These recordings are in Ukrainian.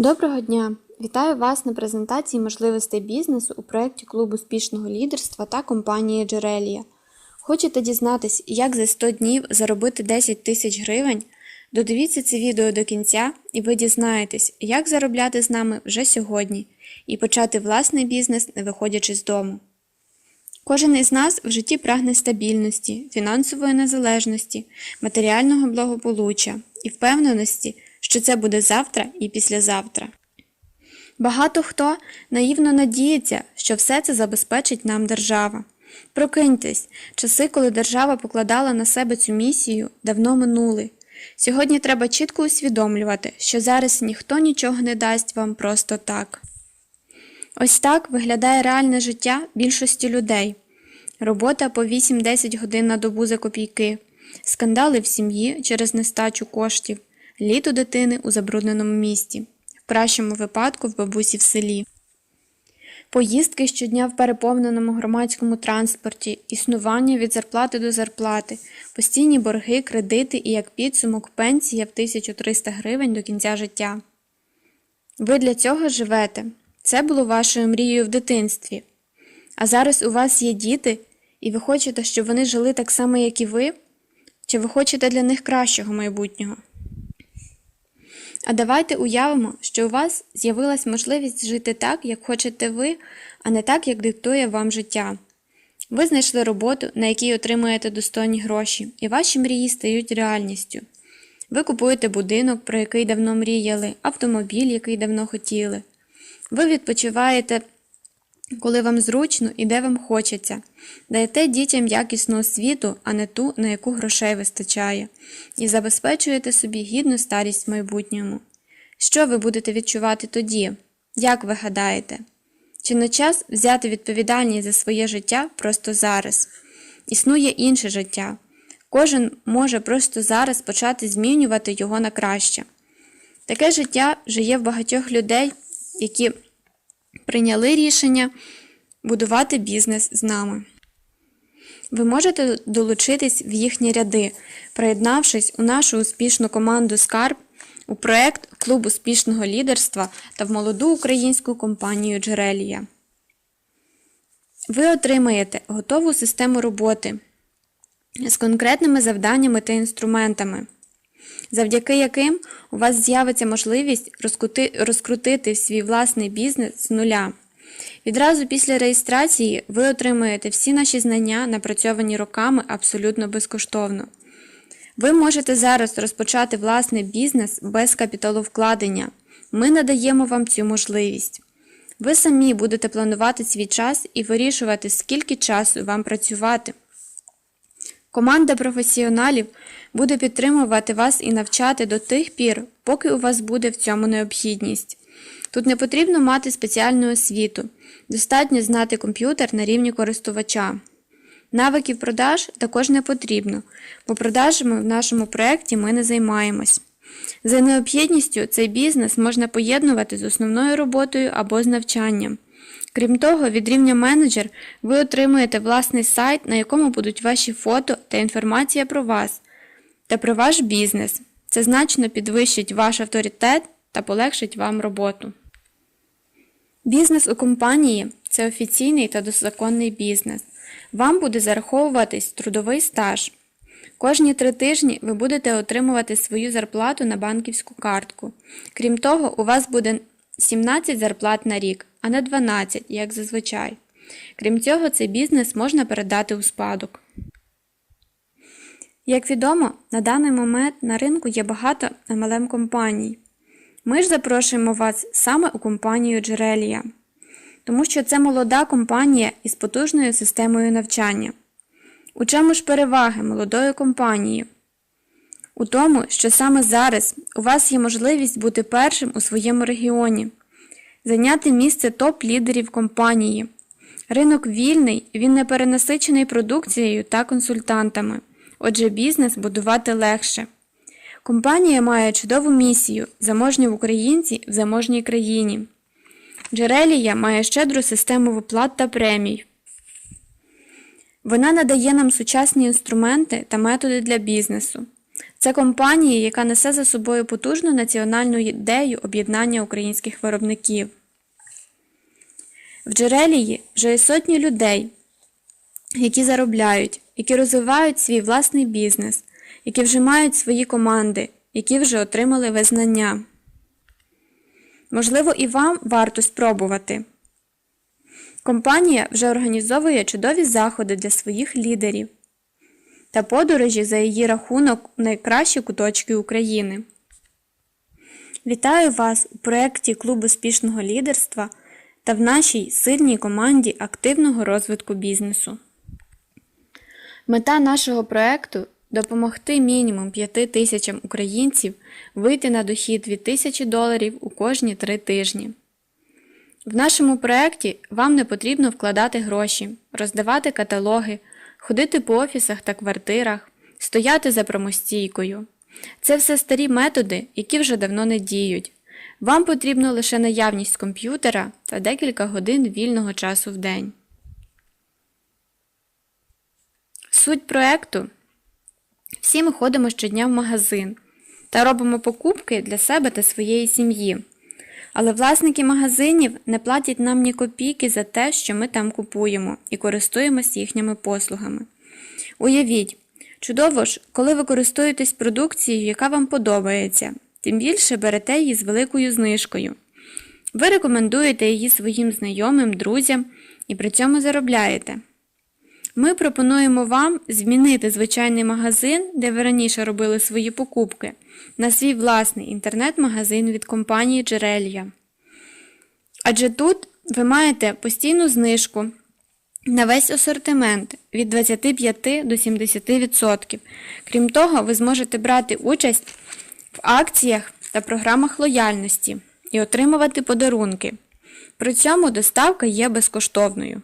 Доброго дня! Вітаю вас на презентації можливостей бізнесу у проєкті Клуб успішного лідерства та компанії Джерелія. Хочете дізнатись, як за 100 днів заробити 10 тисяч гривень? Додивіться це відео до кінця, і ви дізнаєтесь, як заробляти з нами вже сьогодні і почати власний бізнес, не виходячи з дому. Кожен із нас в житті прагне стабільності, фінансової незалежності, матеріального благополуччя і впевненості, що це буде завтра і післязавтра. Багато хто наївно надіється, що все це забезпечить нам держава. Прокиньтесь, часи, коли держава покладала на себе цю місію, давно минули. Сьогодні треба чітко усвідомлювати, що зараз ніхто нічого не дасть вам просто так. Ось так виглядає реальне життя більшості людей. Робота по 8-10 годин на добу за копійки, скандали в сім'ї через нестачу коштів, літо дитини у забрудненому місті, в кращому випадку в бабусі в селі. Поїздки щодня в переповненому громадському транспорті, існування від зарплати до зарплати, постійні борги, кредити і як підсумок пенсія в 1300 гривень до кінця життя. Ви для цього живете. Це було вашою мрією в дитинстві. А зараз у вас є діти, і ви хочете, щоб вони жили так само, як і ви? Чи ви хочете для них кращого майбутнього? А давайте уявимо, що у вас з'явилась можливість жити так, як хочете ви, а не так, як диктує вам життя. Ви знайшли роботу, на якій отримуєте достойні гроші, і ваші мрії стають реальністю. Ви купуєте будинок, про який давно мріяли, автомобіль, який давно хотіли. Ви відпочиваєте, коли вам зручно і де вам хочеться, даєте дітям якісну освіту, а не ту, на яку грошей вистачає, і забезпечуєте собі гідну старість в майбутньому. Що ви будете відчувати тоді? Як ви гадаєте? Чи не час взяти відповідальність за своє життя просто зараз? Існує інше життя. Кожен може просто зараз почати змінювати його на краще. Таке життя вже є в багатьох людей, які прийняли рішення будувати бізнес з нами. Ви можете долучитись в їхні ряди, приєднавшись у нашу успішну команду Скарб у проект Клуб успішного лідерства та в молоду українську компанію Джерелія. Ви отримаєте готову систему роботи з конкретними завданнями та інструментами, завдяки яким у вас з'явиться можливість розкрутити свій власний бізнес з нуля. Відразу після реєстрації ви отримаєте всі наші знання, напрацьовані роками абсолютно безкоштовно. Ви можете зараз розпочати власний бізнес без капіталовкладення. Ми надаємо вам цю можливість. Ви самі будете планувати свій час і вирішувати, скільки часу вам працювати. Команда професіоналів буде підтримувати вас і навчати до тих пір, поки у вас буде в цьому необхідність. Тут не потрібно мати спеціальну освіту, достатньо знати комп'ютер на рівні користувача. Навиків продаж також не потрібно, бо продажами в нашому проєкті ми не займаємось. За необхідністю цей бізнес можна поєднувати з основною роботою або з навчанням. Крім того, від рівня менеджер ви отримуєте власний сайт, на якому будуть ваші фото та інформація про вас та про ваш бізнес. Це значно підвищить ваш авторитет та полегшить вам роботу. Бізнес у компанії це офіційний та законний бізнес. Вам буде зараховуватись трудовий стаж. Кожні три тижні ви будете отримувати свою зарплату на банківську картку. Крім того, у вас буде 17 зарплат на рік, а не 12, як зазвичай. Крім цього, цей бізнес можна передати у спадок. Як відомо, на даний момент на ринку є багато MLM компаній. Ми ж запрошуємо вас саме у компанію Джерелія, тому що це молода компанія із потужною системою навчання. У чому ж переваги молодої компанії? У тому, що саме зараз у вас є можливість бути першим у своєму регіоні, зайняти місце топ-лідерів компанії. Ринок вільний, він не перенасичений продукцією та консультантами, отже, бізнес будувати легше. Компанія має чудову місію заможні в українці в заможній країні. Джерелія має щедру систему виплат та премій. Вона надає нам сучасні інструменти та методи для бізнесу. Це компанія, яка несе за собою потужну національну ідею об'єднання українських виробників. В джерелії вже є сотні людей, які заробляють, які розвивають свій власний бізнес, які вже мають свої команди, які вже отримали визнання. Можливо, і вам варто спробувати. Компанія вже організовує чудові заходи для своїх лідерів та подорожі за її рахунок у найкращі куточки України. Вітаю вас у проєкті Клуб успішного лідерства та в нашій сильній команді активного розвитку бізнесу. Мета нашого проєкту допомогти мінімум 5 тисячам українців вийти на дохід від 1000 доларів у кожні 3 тижні. В нашому проєкті вам не потрібно вкладати гроші, роздавати каталоги, ходити по офісах та квартирах, стояти за промостійкою. Це все старі методи, які вже давно не діють. Вам потрібно лише наявність комп'ютера та декілька годин вільного часу в день. Суть проекту всі ми ходимо щодня в магазин та робимо покупки для себе та своєї сім'ї. Але власники магазинів не платять нам ні копійки за те, що ми там купуємо і користуємось їхніми послугами. Уявіть, чудово ж, коли ви користуєтесь продукцією, яка вам подобається, тим більше берете її з великою знижкою. Ви рекомендуєте її своїм знайомим, друзям і при цьому заробляєте. Ми пропонуємо вам змінити звичайний магазин, де ви раніше робили свої покупки, на свій власний інтернет-магазин від компанії Джерелія. Адже тут ви маєте постійну знижку на весь асортимент від 25 до 70%. Крім того, ви зможете брати участь в акціях та програмах лояльності і отримувати подарунки. При цьому доставка є безкоштовною.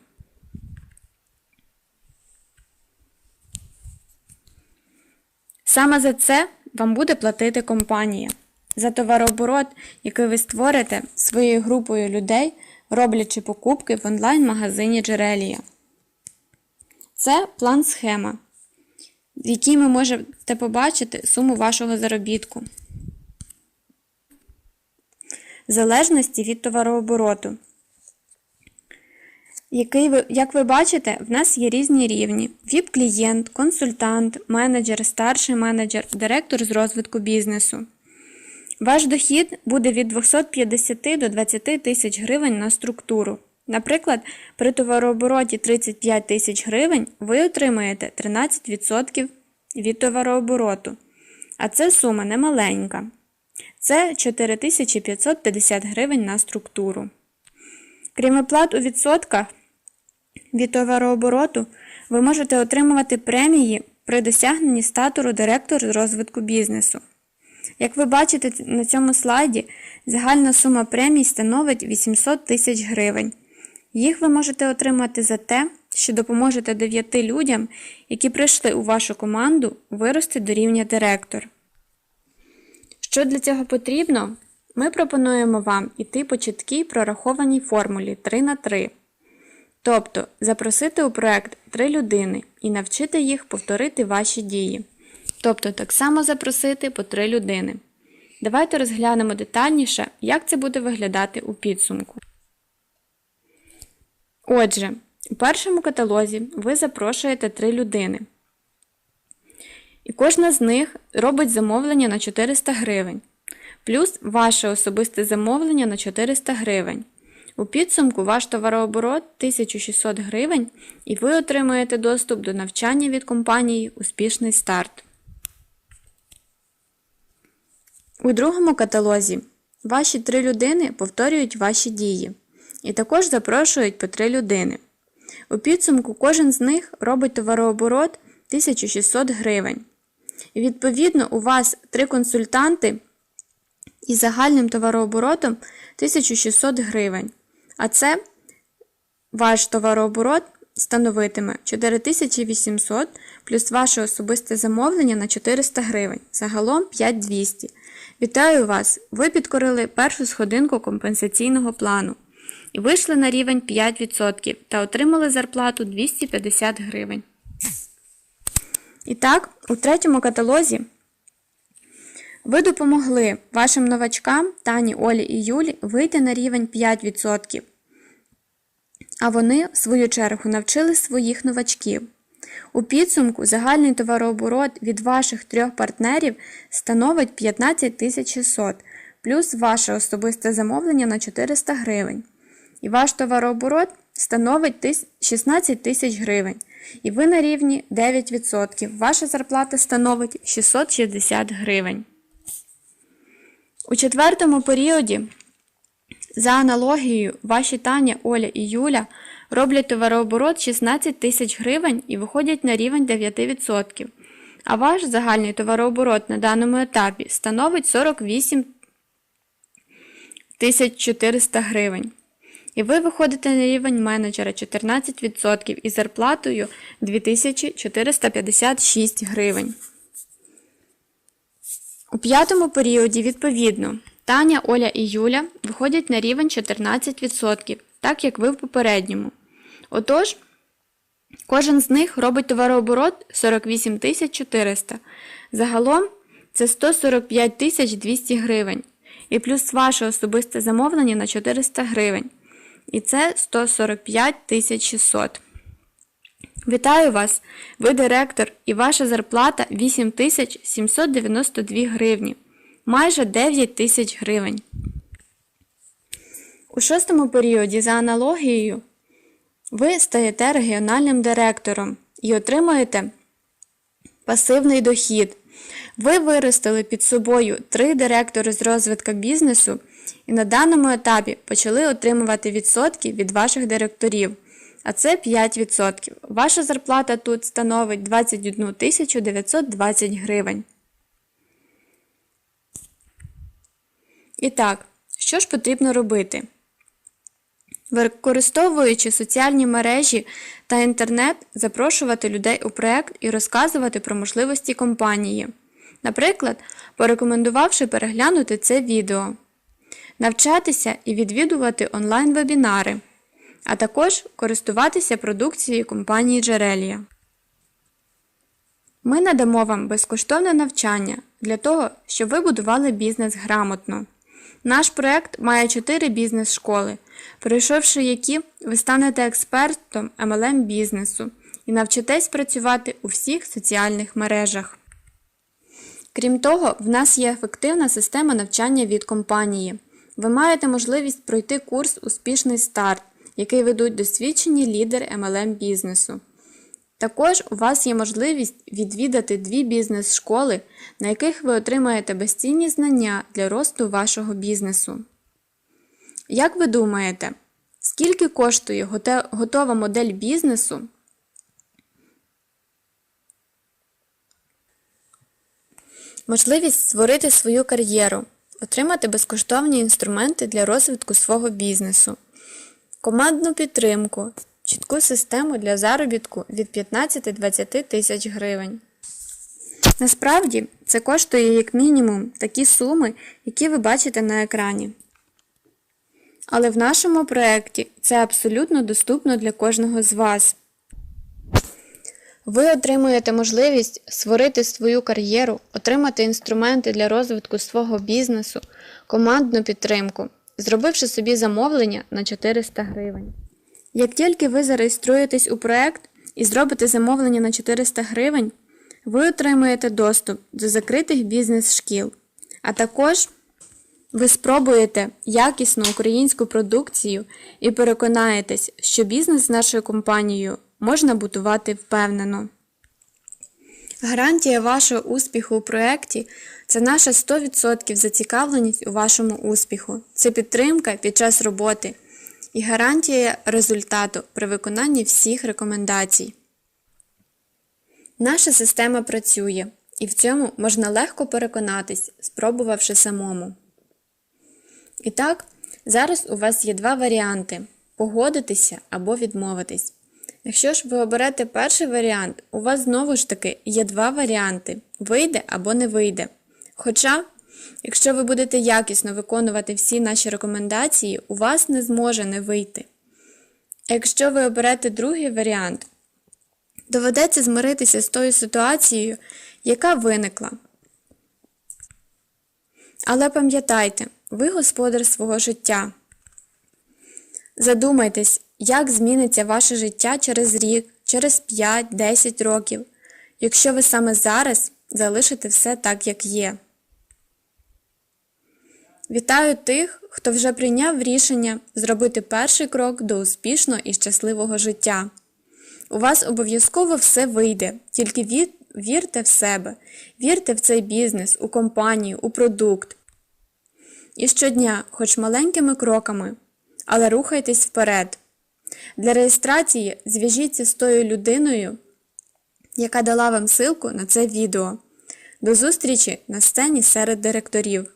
Саме за це вам буде платити компанія. За товарооборот, який ви створите своєю групою людей, роблячи покупки в онлайн-магазині Джерелія. Це план схема, в якій ви можете побачити суму вашого заробітку. Залежності від товарообороту який ви, як ви бачите, в нас є різні рівні: ВІП-клієнт, консультант, менеджер, старший менеджер, директор з розвитку бізнесу. Ваш дохід буде від 250 до 20 тисяч гривень на структуру. Наприклад, при товарообороті 35 тисяч гривень ви отримаєте 13% від товарообороту. А це сума немаленька. Це 4550 гривень на структуру. Крім оплат у відсотках, від товарообороту ви можете отримувати премії при досягненні статуру директор з розвитку бізнесу. Як ви бачите на цьому слайді, загальна сума премій становить 800 тисяч гривень. Їх ви можете отримати за те, що допоможете 9 людям, які прийшли у вашу команду, вирости до рівня директор. Що для цього потрібно? Ми пропонуємо вам іти по чіткій прорахованій формулі 3 на 3 Тобто запросити у проект три людини і навчити їх повторити ваші дії. Тобто так само запросити по три людини. Давайте розглянемо детальніше, як це буде виглядати у підсумку. Отже, у першому каталозі ви запрошуєте три людини. І кожна з них робить замовлення на 400 гривень, плюс ваше особисте замовлення на 400 гривень. У підсумку ваш товарооборот 1600 гривень і ви отримаєте доступ до навчання від компанії Успішний старт. У другому каталозі ваші три людини повторюють ваші дії. І також запрошують по три людини. У підсумку кожен з них робить товарооборот 1600 гривень. Відповідно у вас три консультанти із загальним товарооборотом 1600 гривень. А це ваш товарооборот становитиме 4800 плюс ваше особисте замовлення на 400 гривень, загалом 5200. Вітаю вас! Ви підкорили першу сходинку компенсаційного плану і вийшли на рівень 5% та отримали зарплату 250 гривень. І так, у третьому каталозі Ви допомогли вашим новачкам Тані, Олі і Юлі вийти на рівень 5%. А вони, в свою чергу, навчили своїх новачків. У підсумку загальний товарооборот від ваших трьох партнерів становить 15 600, плюс ваше особисте замовлення на 400 гривень. І ваш товарооборот становить 16 тисяч гривень. І ви на рівні 9%. Ваша зарплата становить 660 гривень. У четвертому періоді, за аналогією, ваші Таня, Оля і Юля роблять товарооборот 16 тисяч гривень і виходять на рівень 9%. А ваш загальний товарооборот на даному етапі становить 48 400 гривень. І ви виходите на рівень менеджера 14% із зарплатою 2456 гривень. У п'ятому періоді, відповідно, Таня, Оля і Юля виходять на рівень 14%, так як ви в попередньому. Отож, кожен з них робить товарооборот 48 400. Загалом це 145 200 гривень. І плюс ваше особисте замовлення на 400 гривень. І це 145 600. Вітаю вас! Ви директор і ваша зарплата 8792 гривні. Майже 9 тисяч гривень. У шостому періоді за аналогією ви стаєте регіональним директором і отримуєте пасивний дохід. Ви виростили під собою три директори з розвитку бізнесу і на даному етапі почали отримувати відсотки від ваших директорів. А це 5%. Ваша зарплата тут становить 21 920 гривень. І так, що ж потрібно робити? Використовуючи соціальні мережі та інтернет, запрошувати людей у проект і розказувати про можливості компанії. Наприклад, порекомендувавши переглянути це відео, навчатися і відвідувати онлайн-вебінари, а також користуватися продукцією компанії Джерелія. Ми надамо вам безкоштовне навчання для того, щоб ви будували бізнес грамотно. Наш проект має 4 бізнес-школи, пройшовши які ви станете експертом MLM бізнесу і навчитесь працювати у всіх соціальних мережах. Крім того, в нас є ефективна система навчання від компанії. Ви маєте можливість пройти курс Успішний старт, який ведуть досвідчені лідери MLM бізнесу. Також у вас є можливість відвідати дві бізнес-школи, на яких ви отримаєте безцінні знання для росту вашого бізнесу. Як ви думаєте, скільки коштує готова модель бізнесу? Можливість створити свою кар'єру, отримати безкоштовні інструменти для розвитку свого бізнесу, командну підтримку, чітку систему для заробітку від 15-20 тисяч гривень. Насправді, це коштує як мінімум такі суми, які ви бачите на екрані. Але в нашому проєкті це абсолютно доступно для кожного з вас. Ви отримуєте можливість створити свою кар'єру, отримати інструменти для розвитку свого бізнесу, командну підтримку, зробивши собі замовлення на 400 гривень. Як тільки ви зареєструєтесь у проект і зробите замовлення на 400 гривень, ви отримуєте доступ до закритих бізнес-шкіл, а також ви спробуєте якісну українську продукцію і переконаєтесь, що бізнес з нашою компанією можна будувати впевнено. Гарантія вашого успіху у проєкті це наша 100% зацікавленість у вашому успіху, це підтримка під час роботи і гарантія результату при виконанні всіх рекомендацій. Наша система працює, і в цьому можна легко переконатись, спробувавши самому. І так, зараз у вас є два варіанти погодитися або відмовитись. Якщо ж ви оберете перший варіант, у вас знову ж таки є два варіанти вийде або не вийде. Хоча, якщо ви будете якісно виконувати всі наші рекомендації, у вас не зможе не вийти. Якщо ви оберете другий варіант, доведеться змиритися з тою ситуацією, яка виникла. Але пам'ятайте, ви господар свого життя. Задумайтесь, як зміниться ваше життя через рік, через 5-10 років, якщо ви саме зараз залишите все так, як є. Вітаю тих, хто вже прийняв рішення зробити перший крок до успішного і щасливого життя. У вас обов'язково все вийде, тільки ві- вірте в себе, вірте в цей бізнес, у компанію, у продукт. І щодня, хоч маленькими кроками, але рухайтесь вперед. Для реєстрації зв'яжіться з тою людиною, яка дала вам ссылку на це відео. До зустрічі на сцені серед директорів.